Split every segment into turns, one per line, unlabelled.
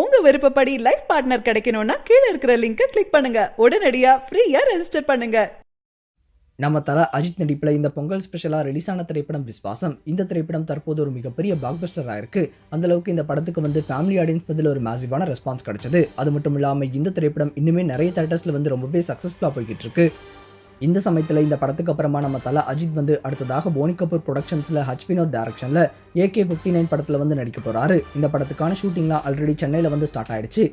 உங்க விருப்பப்படி life partner கிடைக்கணும்னா கீழே இருக்கிற லிங்கை கிளிக் பண்ணுங்க. உடனடியா ஃப்ரீயா ரெஜிஸ்டர் பண்ணுங்க.
நம்ம தல அஜித் நடிப்பில் இந்த பொங்கல் ஸ்பெஷலாக ரிலீஸ் ஆன திரைப்படம் விஸ்வாசம். இந்த திரைப்படம் தற்போது ஒரு மிகப்பெரிய பாக்பஸ்டராக இருக்குது அந்த அளவுக்கு இந்த படத்துக்கு வந்து ஃபேமிலி ஆடியன்ஸ் பதில் ஒரு மேசிவான ரெஸ்பான்ஸ் கிடைச்சது. அது மட்டும் இல்லாமல் இந்த திரைப்படம் இன்னுமே நிறைய தேட்டர்ஸில் வந்து ரொம்பவே சக்ஸஸ்ஃபுல்லாக போய்கிட்டு இருக்கு. இந்த சமயத்தில் இந்த படத்துக்கு அப்புறமா நம்ம தலை அஜித் வந்து அடுத்ததாக போனி கபூர் ப்ரொடக்ஷன்ஸில் ஹச் வினோத் டேரக்ஷனில் ஏகே ஃபிஃப்டி நைன் படத்தில் வந்து நடிக்க போகிறாரு இந்த படத்துக்கான ஷூட்டிங்லாம் ஆல்ரெடி சென்னையில் வந்து ஸ்டார்ட் ஆயிடுச்சு.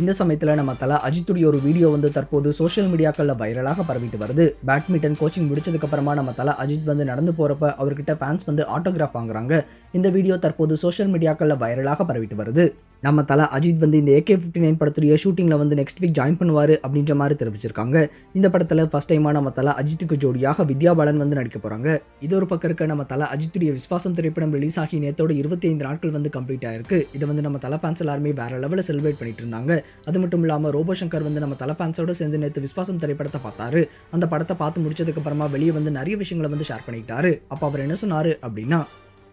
இந்த சமயத்தில் நம்ம தல அஜித்துடைய ஒரு வீடியோ வந்து தற்போது சோஷியல் மீடியாக்களில் வைரலாக பரவிட்டு வருது. பேட்மிண்டன் கோச்சிங் முடிச்சதுக்கப்புறமா நம்ம தல அஜித் வந்து நடந்து போகிறப்ப அவர்கிட்ட ஃபேன்ஸ் வந்து ஆட்டோகிராஃப் வாங்குறாங்க. இந்த வீடியோ தற்போது சோஷியல் மீடியாக்களில் வைரலாக பரவிட்டு வருது. நம்ம தலை அஜித் வந்து இந்த ஏகே ஃபிஃப்டி நைன் படத்துடைய ஷூட்டிங்கில் வந்து நெக்ஸ்ட் வீக் ஜாயின் பண்ணுவார் அப்படின்ற மாதிரி தெரிவிச்சிருக்காங்க. இந்த படத்தில் ஃபர்ஸ்ட் டைமாக நம்ம தலை அஜித்துக்கு ஜோடியாக வித்யா பாலன் வந்து நடிக்க போகிறாங்க இது ஒரு பக்கம் இருக்க நம்ம தல அஜித்துடைய விஸ்வாசம் திரைப்படம் ரிலீஸ் ஆகி நேத்தோட இருபத்தி ஐந்து நாட்கள் வந்து கம்ப்ளீட் ஆயிருக்கு. இதை வந்து நம்ம தலை ஃபேன்ஸ் எல்லாருமே வேற லெவலில் செலிப்ரேட் பண்ணிட்டு இருந்தாங்க. அது மட்டும் இல்லாமல் ரோபோ சங்கர் வந்து நம்ம தலை ஃபேன்ஸோட சேர்ந்து நேற்று விஸ்வாசம் திரைப்படத்தை பார்த்தாரு. அந்த படத்தை பார்த்து முடிச்சதுக்கு அப்புறமா வெளியே வந்து நிறைய விஷயங்களை வந்து ஷேர் பண்ணிக்கிட்டாரு. அப்போ அவர் என்ன சொன்னார் அப்படின்னா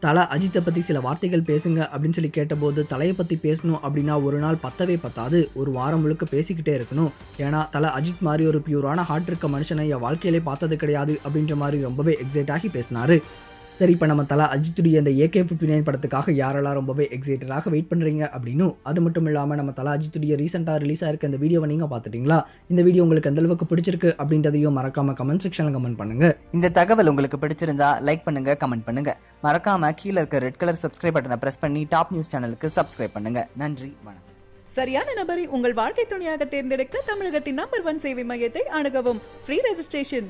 தலை அஜித்தை பற்றி சில வார்த்தைகள் பேசுங்க அப்படின்னு சொல்லி கேட்டபோது தலையை பற்றி பேசணும் அப்படின்னா ஒரு நாள் பத்தவே பத்தாது. ஒரு வாரம் முழுக்க பேசிக்கிட்டே இருக்கணும். ஏன்னா தலை அஜித் மாதிரி ஒரு பியூரான ஹார்ட் இருக்க மனுஷனை என் வாழ்க்கையிலே பார்த்தது கிடையாது அப்படின்ற மாதிரி ரொம்பவே எக்ஸைட் ஆகி பேசினாரு. சரி இப்போ நம்ம தலா அஜித்துடைய இந்த ஏகே ஃபிஃப்டி நைன் படத்துக்காக யாரெல்லாம் ரொம்பவே எக்ஸைட்டடாக வெயிட் பண்ணுறீங்க அப்படின்னும் அது மட்டும் இல்லாமல் நம்ம தலா அஜித்துடைய ரீசெண்டாக ரிலீஸ் ஆயிருக்க இந்த வீடியோவை நீங்கள் பார்த்துட்டீங்களா? இந்த வீடியோ உங்களுக்கு எந்த அளவுக்கு பிடிச்சிருக்கு அப்படின்றதையும் மறக்காம கமெண்ட் செக்ஷனில் கமெண்ட் பண்ணுங்க.
இந்த தகவல் உங்களுக்கு பிடிச்சிருந்தா லைக் பண்ணுங்க கமெண்ட் பண்ணுங்க. மறக்காம கீழே இருக்க ரெட் கலர் சப்ஸ்கிரைப் பட்டனை பிரஸ் பண்ணி டாப் நியூஸ் சேனலுக்கு சப்ஸ்கிரைப் பண்ணுங்க. நன்றி வணக்கம்.
சரியான நபரை உங்கள் வாழ்க்கை துணையாக தேர்ந்தெடுக்க தமிழகத்தின் நம்பர் ஒன் சேவை மையத்தை அணுகவும். Free registration